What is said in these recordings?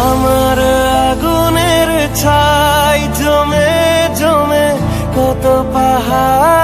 আমার আগুনের ছাই জমে জমে কত পাহাড়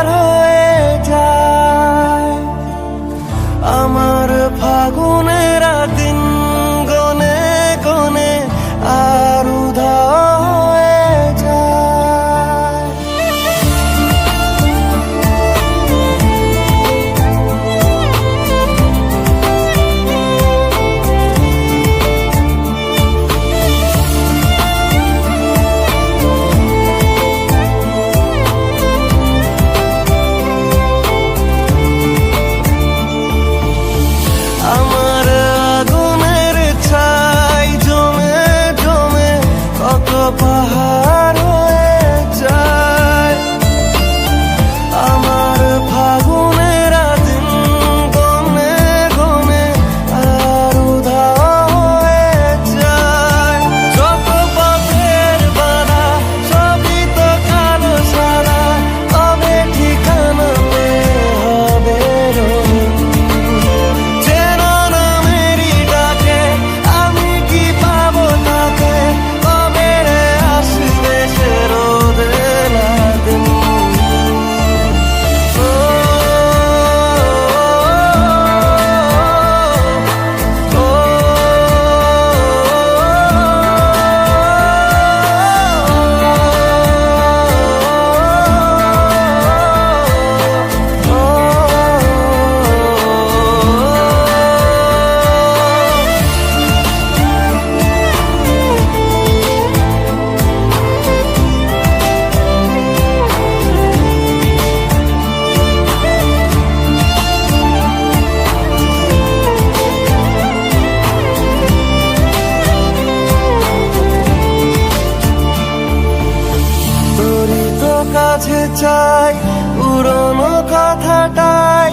কাছে চাই পুরনো কথাটাই